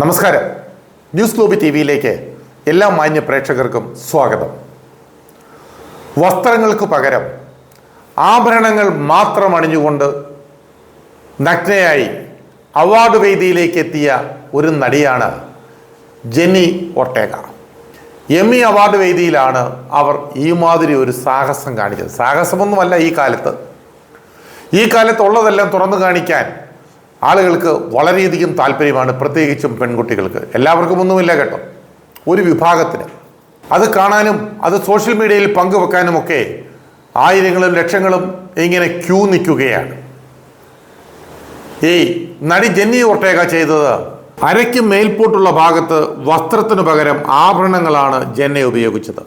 നമസ്കാരം. News ഗ്ലോബി T വിയിലേക്ക് എല്ലാ മാന്യ പ്രേക്ഷകർക്കും സ്വാഗതം. വസ്ത്രങ്ങൾക്ക് പകരം ആഭരണങ്ങൾ മാത്രം അണിഞ്ഞുകൊണ്ട് നഗ്നയായി അവാർഡ് വേദിയിലേക്ക് എത്തിയ ഒരു നടിയാണ് Jenna Ortega Emmy award വേദിയിലാണ് അവർ ഈ മാതിരി ഒരു സാഹസം കാണിച്ചത്. സാഹസമൊന്നുമല്ല ഈ കാലത്ത്. ഈ കാലത്ത് ഉള്ളതെല്ലാം തുറന്നു കാണിക്കാൻ ആളുകൾക്ക് വളരെയധികം താല്പര്യമാണ് പ്രത്യേകിച്ചും പെൺകുട്ടികൾക്ക്. എല്ലാവർക്കും ഒന്നുമില്ല കേട്ടോ. ഒരു വിഭാഗത്തിന്. അത് കാണാനും അത് സോഷ്യൽ മീഡിയയിൽ പങ്കുവെക്കാനും ഒക്കെ ആയിരങ്ങളും ലക്ഷങ്ങളും ഇങ്ങനെ ക്യൂ നിൽക്കുകയാണ്. ഈ നടി ജെന്നി ഒട്ടേക ചെയ്തത് അരയ്ക്ക് മേൽപോട്ടുള്ള ഭാഗത്ത് വസ്ത്രത്തിനു പകരം ആഭരണങ്ങളാണ് ജെന്നെ ഉപയോഗിച്ചത്.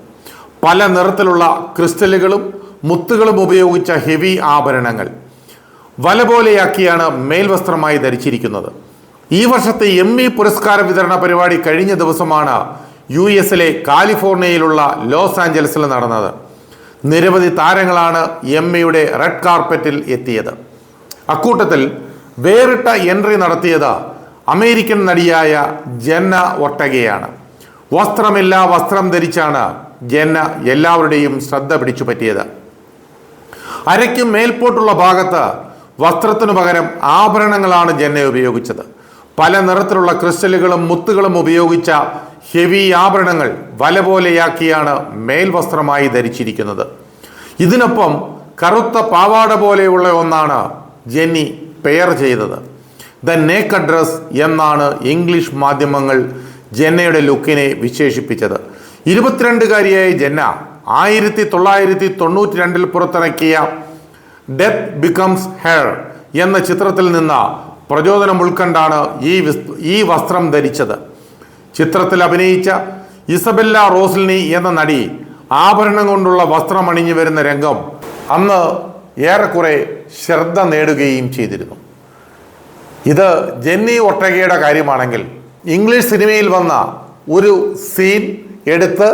പല നിറത്തിലുള്ള ക്രിസ്റ്റലുകളും മുത്തുകളും ഉപയോഗിച്ച ഹെവി ആഭരണങ്ങൾ. വല പോലെയാക്കിയാണ് മേൽവസ്ത്രമായി ധരിച്ചിരിക്കുന്നത്. ഈ വർഷത്തെ എം ഇ പുരസ്കാര വിതരണ പരിപാടി കഴിഞ്ഞ ദിവസമാണ് യു എസിലെ കാലിഫോർണിയയിലുള്ള ലോസ് ആഞ്ചലസിൽ നടന്നത്. നിരവധി താരങ്ങളാണ് എം ഇയുടെ റെഡ് കാർപ്പറ്റിൽ എത്തിയത്. അക്കൂട്ടത്തിൽ വേറിട്ട എൻട്രി നടത്തിയത് അമേരിക്കൻ നടിയായ ജന്ന ഒട്ടകയാണ് വസ്ത്രമില്ല വസ്ത്രം ധരിച്ചാണ് ജന്ന എല്ലാവരുടെയും ശ്രദ്ധ പിടിച്ചു പറ്റിയത് അരയ്ക്കും മേൽപോട്ടുള്ള ഭാഗത്ത് വസ്ത്രത്തിനു പകരം ആഭരണങ്ങളാണ് ജന്നെ ഉപയോഗിച്ചത്. പല നിറത്തിലുള്ള ക്രിസ്റ്റലുകളും മുത്തുകളും ഉപയോഗിച്ച ഹെവി ആഭരണങ്ങൾ വല പോലെയാക്കിയാണ് മേൽവസ്ത്രമായി ധരിച്ചിരിക്കുന്നത്. ഇതിനൊപ്പം കറുത്ത പാവാട പോലെയുള്ള ഒന്നാണ് ജെന്നി പെയർ ചെയ്തത്. ദ നേക്ക് ഡ്രസ് എന്നാണ് ഇംഗ്ലീഷ് മാധ്യമങ്ങൾ ജെന്നയുടെ ലുക്കിനെ വിശേഷിപ്പിച്ചത്. ഇരുപത്തിരണ്ടുകാരിയായ ജെന്ന ആയിരത്തി തൊള്ളായിരത്തി തൊണ്ണൂറ്റി രണ്ടിൽ പുറത്തിറക്കിയ ഡെത്ത് ബിക്കംസ് ഹെയർ എന്ന ചിത്രത്തിൽ നിന്ന് പ്രചോദനം ഉൾക്കൊണ്ടാണ് ഈ ഈ വസ്ത്രം ധരിച്ചത്. ചിത്രത്തിൽ അഭിനയിച്ച ഇസബെല്ല റോസ്ലിനി എന്ന നടി ആഭരണം കൊണ്ടുള്ള വസ്ത്രം അണിഞ്ഞു വരുന്ന രംഗം അന്ന് ഏറെക്കുറെ ശ്രദ്ധ നേടുകയും ചെയ്തിരുന്നു. ഇത് ജെന്നി ഒട്ടകയുടെ കാര്യമാണെങ്കിൽ ഇംഗ്ലീഷ് സിനിമയിൽ വന്ന ഒരു സീൻ എടുത്ത്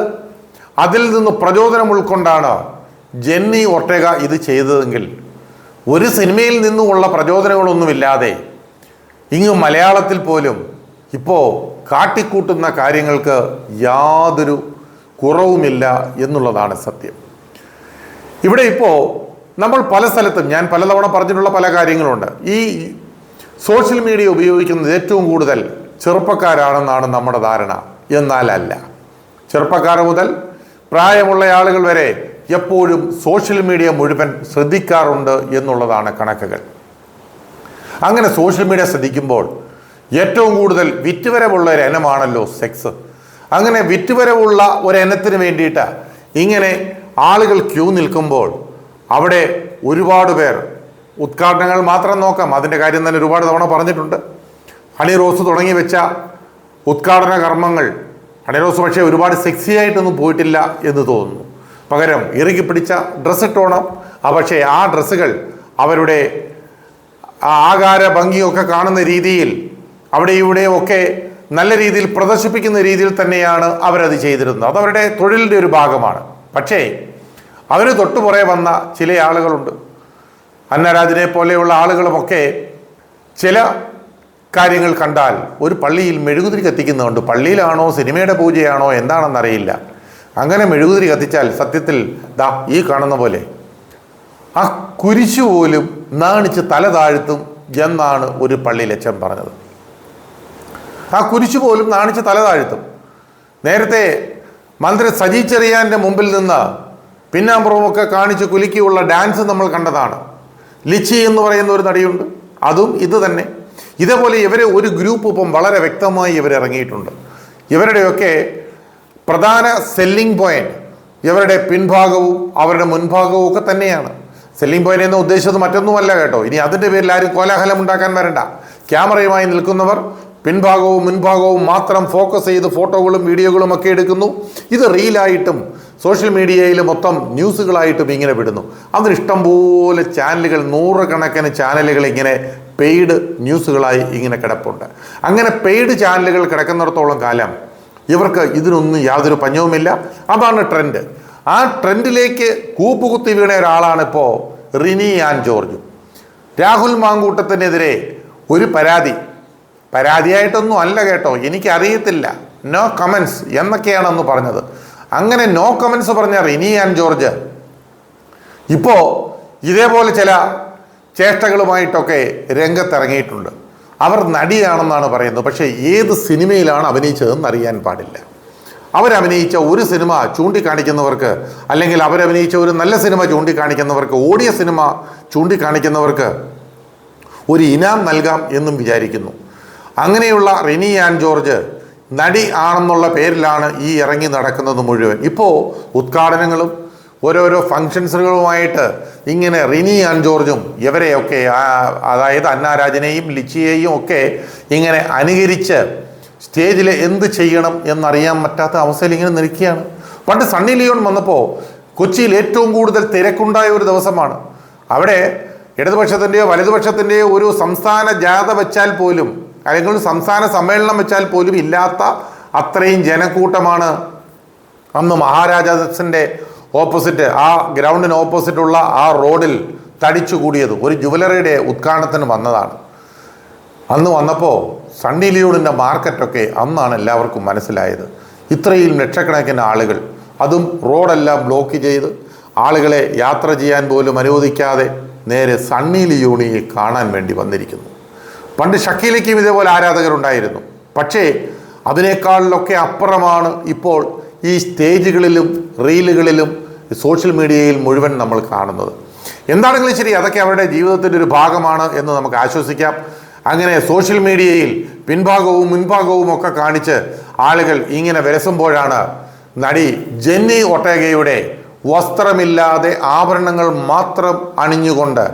അതിൽ നിന്ന് പ്രചോദനം ഉൾക്കൊണ്ടാണ് ജെന്നി ഒട്ടേഗ ഇത് ചെയ്തതെങ്കിൽ ഒരു സിനിമയിൽ നിന്നുമുള്ള പ്രചോദനങ്ങളൊന്നുമില്ലാതെ ഇങ്ങ് മലയാളത്തിൽ പോലും ഇപ്പോൾ കാട്ടിക്കൂട്ടുന്ന കാര്യങ്ങൾക്ക് യാതൊരു കുറവുമില്ല എന്നുള്ളതാണ് സത്യം. ഇവിടെ ഇപ്പോൾ നമ്മൾ പല സ്ഥലത്തും ഞാൻ പലതവണ പറഞ്ഞിട്ടുള്ള പല കാര്യങ്ങളുണ്ട്. ഈ സോഷ്യൽ മീഡിയ ഉപയോഗിക്കുന്നത് ഏറ്റവും കൂടുതൽ ചെറുപ്പക്കാരാണെന്നാണ് നമ്മുടെ ധാരണ. എന്നാലല്ല. ചെറുപ്പക്കാർ മുതൽ പ്രായമുള്ള ആളുകൾ വരെ എപ്പോഴും സോഷ്യൽ മീഡിയ മുഴുവൻ ശ്രദ്ധിക്കാറുണ്ട് എന്നുള്ളതാണ് കണക്കുകൾ. അങ്ങനെ സോഷ്യൽ മീഡിയ ശ്രദ്ധിക്കുമ്പോൾ ഏറ്റവും കൂടുതൽ വിറ്റുവരവുള്ള ഒരു ഇനമാണല്ലോ സെക്സ്. അങ്ങനെ വിറ്റുവരവുള്ള ഒരു ഇനത്തിന് വേണ്ടിയിട്ട് ഇങ്ങനെ ആളുകൾ ക്യൂ നിൽക്കുമ്പോൾ അവിടെ ഒരുപാട് പേർ ഉദ്ഘാടനങ്ങൾ മാത്രം നോക്കാം അതിന്റെ കാര്യം തന്നെ ഒരുപാട് തവണ പറഞ്ഞിട്ടുണ്ട്. ഹണി റോസ് തുടങ്ങി വെച്ച ഉദ്ഘാടന കർമ്മങ്ങൾ ഹണി റോസ് പക്ഷേ ഒരുപാട് സെക്സി ആയിട്ടൊന്നും പോയിട്ടില്ല എന്ന് തോന്നുന്നു. പകരം ഇറുകി പിടിച്ച ഡ്രസ്സ് ഇട്ടോണം. ആ പക്ഷേ ആ ഡ്രസ്സുകൾ അവരുടെ ആകാര ഭംഗിയൊക്കെ കാണുന്ന രീതിയിൽ അവിടെ ഇവിടെയും ഒക്കെ നല്ല രീതിയിൽ പ്രദർശിപ്പിക്കുന്ന രീതിയിൽ തന്നെയാണ് അവരത് ചെയ്തിരുന്നത്. അത് അവരുടെ തൊഴിലിന്റെ ഒരു ഭാഗമാണ്. പക്ഷേ അവന് തൊട്ടുപുറേ വന്ന ചില ആളുകളുണ്ട്. അന്നരാജിനെ പോലെയുള്ള ആളുകളുമൊക്കെ ചില കാര്യങ്ങൾ കണ്ടാൽ ഒരു പള്ളിയിൽ മെഴുകുതിരി കത്തിക്കുന്നുണ്ട് പള്ളിയിലാണോ സിനിമയുടെ പൂജയാണോ എന്താണെന്നറിയില്ല. അങ്ങനെ മെഴുകുതിരി കത്തിച്ചാൽ സത്യത്തിൽ ദാ ഈ കാണുന്ന പോലെ. ആ കുരിശു പോലും നാണിച്ച് തല താഴ്ത്തും എന്നാണ് ഒരു പള്ളി പള്ളിയിലച്ചൻ പറഞ്ഞത്. ആ കുരിശു പോലും നാണിച്ച് തല താഴ്ത്തും. നേരത്തെ മന്ത്രി സജി മുമ്പിൽ നിന്ന് പിന്നാമ്പുറമൊക്കെ കാണിച്ച് കുലുക്കിയുള്ള ഡാൻസ് നമ്മൾ കണ്ടതാണ്. ലിച്ചി എന്ന് പറയുന്ന ഒരു നടിയുണ്ട്. അതും ഇത് തന്നെ. ഇതേപോലെ ഇവരെ ഒരു ഗ്രൂപ്പ് ഇപ്പം വളരെ വ്യക്തമായി ഇവർ ഇറങ്ങിയിട്ടുണ്ട്. ഇവരുടെയൊക്കെ പ്രധാന സെല്ലിംഗ് പോയിന്റ് ഇവരുടെ പിൻഭാഗവും അവരുടെ മുൻഭാഗവും ഒക്കെ തന്നെയാണ്. സെല്ലിംഗ് പോയിന്റ് എന്ന് ഉദ്ദേശിച്ചത് മറ്റൊന്നുമല്ല കേട്ടോ. ഇനി അതിന്റെ പേരിൽ ആരും കോലാഹലം ഉണ്ടാക്കാൻ വരണ്ട. ക്യാമറയുമായി നിൽക്കുന്നവർ പിൻഭാഗവും മുൻഭാഗവും മാത്രം ഫോക്കസ് ചെയ്ത് ഫോട്ടോകളും വീഡിയോകളും ഒക്കെ എടുക്കുന്നു. ഇത് റീലായിട്ടും സോഷ്യൽ മീഡിയയിൽ മൊത്തം ന്യൂസുകളായിട്ടും ഇങ്ങനെ വിടുന്നു. അതിന് ഇഷ്ടംപോലെ ചാനലുകൾ നൂറുകണക്കിന് ചാനലുകൾ ഇങ്ങനെ പെയ്ഡ് ന്യൂസുകളായി ഇങ്ങനെ കിടപ്പുണ്ട്. അങ്ങനെ പെയ്ഡ് ചാനലുകൾ കിടക്കുന്നിടത്തോളം കാലം ഇവർക്ക് ഇതിനൊന്നും യാതൊരു പഞ്ഞവുമില്ല. അതാണ് ട്രെൻഡ്. ആ ട്രെൻഡിലേക്ക് കൂപ്പുകുത്തി വീണ ഒരാളാണ് ഇപ്പോൾ റിനി ആൻ ജോർജ്. രാഹുൽ മാങ്കൂട്ടത്തിനെതിരെ ഒരു പരാതി. പരാതിയായിട്ടൊന്നും അല്ല കേട്ടോ. എനിക്കറിയത്തില്ല. നോ കമൻസ് എന്നൊക്കെയാണെന്ന് പറഞ്ഞത്. അങ്ങനെ നോ കമൻസ് പറഞ്ഞ റിനി ആൻ ജോർജ്. ഇപ്പോൾ ഇതേപോലെ ചില ചേഷ്ടകളുമായിട്ടൊക്കെ രംഗത്തിറങ്ങിയിട്ടുണ്ട്. അവർ നടിയാണെന്നാണ് പറയുന്നത്. പക്ഷേ ഏത് സിനിമയിലാണ് അഭിനയിച്ചതെന്ന് അറിയാൻ പാടില്ല. അവരഭിനയിച്ച ഒരു സിനിമ ചൂണ്ടിക്കാണിക്കുന്നവർക്ക് അല്ലെങ്കിൽ അവരഭിനയിച്ച ഒരു നല്ല സിനിമ ചൂണ്ടിക്കാണിക്കുന്നവർക്ക് ഓടിയ സിനിമ ചൂണ്ടിക്കാണിക്കുന്നവർക്ക് ഒരു ഇനാം നൽകാം എന്നും വിചാരിക്കുന്നു. അങ്ങനെയുള്ള റിനി ആൻഡ് ജോർജ് നടി ആണെന്നുള്ള പേരിലാണ് ഈ ഇറങ്ങി നടക്കുന്നത് മുഴുവൻ. ഇപ്പോൾ ഉദ്ഘാടനങ്ങളും ഓരോരോ ഫങ്ഷൻസുകളുമായിട്ട് ഇങ്ങനെ റിനി ആൻ ജോർജും ഇവരെയൊക്കെ അതായത് അന്നാരാജനെയും ലിച്ചിയെയും ഒക്കെ ഇങ്ങനെ അനുകരിച്ച് സ്റ്റേജിൽ എന്ത് ചെയ്യണം എന്നറിയാൻ പറ്റാത്ത അവസ്ഥയിൽ ഇങ്ങനെ നിൽക്കുകയാണ്. പണ്ട് സണ്ണി ലിയോൺ വന്നപ്പോൾ കൊച്ചിയിൽ ഏറ്റവും കൂടുതൽ തിരക്കുണ്ടായ ഒരു ദിവസമാണ്. അവിടെ ഇടതുപക്ഷത്തിന്റെയോ വലതുപക്ഷത്തിന്റെയോ ഒരു സംസ്ഥാന ജാഥ വെച്ചാൽ പോലും അല്ലെങ്കിൽ ഒരു സംസ്ഥാന സമ്മേളനം വെച്ചാൽ പോലും ഇല്ലാത്ത അത്രയും ജനക്കൂട്ടമാണ് അന്ന് മഹാരാജാസിന്റെ ഓപ്പോസിറ്റ് ആ ഗ്രൗണ്ടിന് ഓപ്പോസിറ്റുള്ള ആ റോഡിൽ തടിച്ചു കൂടിയത് ഒരു ജുവലറിയുടെ ഉദ്ഘാടനത്തിന് വന്നതാണ്. അന്ന് വന്നപ്പോൾ സണ്ണി ലിയോണിന്റെ മാർക്കറ്റൊക്കെ അന്നാണ് എല്ലാവർക്കും മനസ്സിലായത്. ഇത്രയും ലക്ഷക്കണക്കിന് ആളുകൾ അതും റോഡെല്ലാം ബ്ലോക്ക് ചെയ്ത് ആളുകളെ യാത്ര ചെയ്യാൻ പോലും അനുവദിക്കാതെ നേരെ സണ്ണി ലിയോണിയെ കാണാൻ വേണ്ടി വന്നിരിക്കുന്നു. പണ്ട് ഷക്കീലയ്ക്കും ഇതേപോലെ ആരാധകരുണ്ടായിരുന്നു. പക്ഷേ അതിനേക്കാളിലൊക്കെ അപ്പുറമാണ് ഇപ്പോൾ ഈ സ്റ്റേജുകളിലും റീലുകളിലും സോഷ്യൽ മീഡിയയിൽ മുഴുവൻ നമ്മൾ കാണുന്നത്. എന്താണെങ്കിലും ശരി അതൊക്കെ അവരുടെ ജീവിതത്തിന്റെ ഒരു ഭാഗമാണ് എന്ന് നമുക്ക് ആശ്വസിക്കാം. അങ്ങനെ സോഷ്യൽ മീഡിയയിൽ പിൻഭാഗവും മുൻഭാഗവും ഒക്കെ കാണിച്ച് ആളുകൾ ഇങ്ങനെ വിരസുമ്പോഴാണ് നടി ജെന്നി ഒട്ടേഗയുടെ വസ്ത്രമില്ലാതെ ആഭരണങ്ങൾ മാത്രം അണിഞ്ഞുകൊണ്ട്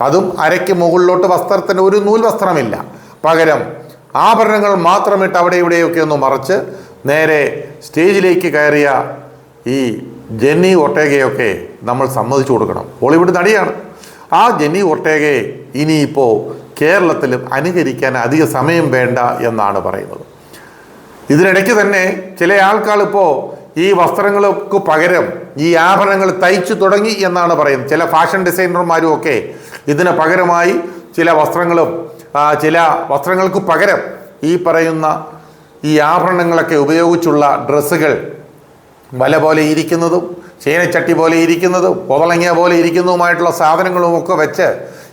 അതും അരയ്ക്ക് മുകളിലോട്ട് വസ്ത്രത്തിന് ഒരു നൂൽ വസ്ത്രമില്ല. പകരം ആഭരണങ്ങൾ മാത്രമിട്ട് അവിടെ ഇവിടെയൊക്കെ ഒന്ന് മറച്ച് നേരെ സ്റ്റേജിലേക്ക് കയറിയ ഈ ജെന്നി ഒട്ടേഗയൊക്കെ നമ്മൾ സമ്മതിച്ചു കൊടുക്കണം. ഹോളിവുഡ് നടിയാണ്. ആ ജെന്നി ഒട്ടേഗയെ ഇനിയിപ്പോൾ കേരളത്തിലും അനുകരിക്കാൻ അധിക സമയം വേണ്ട എന്നാണ് പറയുന്നത്. ഇതിനിടയ്ക്ക് തന്നെ ചില ആൾക്കാർ ഇപ്പോൾ ഈ വസ്ത്രങ്ങൾക്ക് പകരം ഈ ആഭരണങ്ങൾ തയ്ച്ചു തുടങ്ങി എന്നാണ് പറയുന്നത്. ചില ഫാഷൻ ഡിസൈനർമാരും ഒക്കെ ഇതിന് പകരമായി ചില വസ്ത്രങ്ങളും ചില വസ്ത്രങ്ങൾക്ക് പകരം ഈ പറയുന്ന ഈ ആഭരണങ്ങളൊക്കെ ഉപയോഗിച്ചുള്ള ഡ്രസ്സുകൾ വല പോലെ ഇരിക്കുന്നതും ചേനച്ചട്ടി പോലെ ഇരിക്കുന്നതും പുതളങ്ങിയ പോലെ ഇരിക്കുന്നതുമായിട്ടുള്ള സാധനങ്ങളും ഒക്കെ വെച്ച്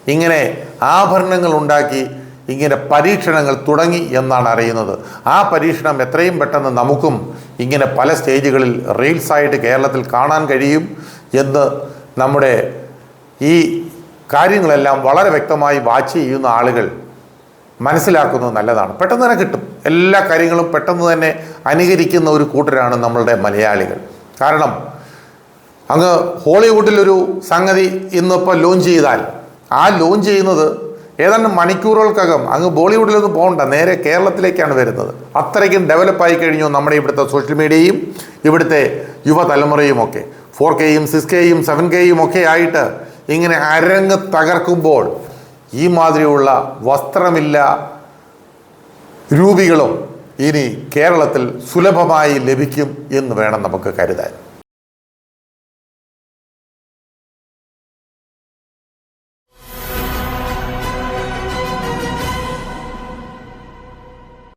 ഇങ്ങനെ ആഭരണങ്ങൾ ഉണ്ടാക്കി ഇങ്ങനെ പരീക്ഷണങ്ങൾ തുടങ്ങി എന്നാണ് അറിയുന്നത്. ആ പരീക്ഷണം എത്രയും പെട്ടെന്ന് നമുക്കും ഇങ്ങനെ പല സ്റ്റേജുകളിൽ റീൽസായിട്ട് കേരളത്തിൽ കാണാൻ കഴിയും എന്ന് നമ്മുടെ ഈ കാര്യങ്ങളെല്ലാം വളരെ വ്യക്തമായി വാച്ച് ചെയ്യുന്ന ആളുകൾ മനസ്സിലാക്കുന്നത് നല്ലതാണ്. പെട്ടെന്ന് തന്നെ കിട്ടും. എല്ലാ കാര്യങ്ങളും പെട്ടെന്ന് തന്നെ അനുകരിക്കുന്ന ഒരു കൂട്ടരാണ് നമ്മളുടെ മലയാളികൾ. കാരണം അങ്ങ് ഹോളിവുഡിലൊരു സംഗതി ഇന്നിപ്പോൾ ലോഞ്ച് ചെയ്താൽ ആ ലോഞ്ച് ചെയ്യുന്നത് ഏതാണ്ട് മണിക്കൂറുകൾക്കകം അങ്ങ് ബോളിവുഡിലൊന്നും പോകണ്ട നേരെ കേരളത്തിലേക്കാണ് വരുന്നത്. അത്രയ്ക്കും ഡെവലപ്പായി കഴിഞ്ഞു നമ്മുടെ ഇവിടുത്തെ സോഷ്യൽ മീഡിയയും ഇവിടുത്തെ യുവതലമുറയും ഒക്കെ ഫോർ കെയും സിക്സ് കെയും സെവൻ കെയും ഒക്കെ ആയിട്ട് ഇങ്ങനെ അരങ്ങ് തകർക്കുമ്പോൾ ഈ മാതിരിയുള്ള വസ്ത്രമില്ല രൂപികളും ഇനി കേരളത്തിൽ സുലഭമായി ലഭിക്കും എന്ന് വേണം നമുക്ക് കരുതാൻ.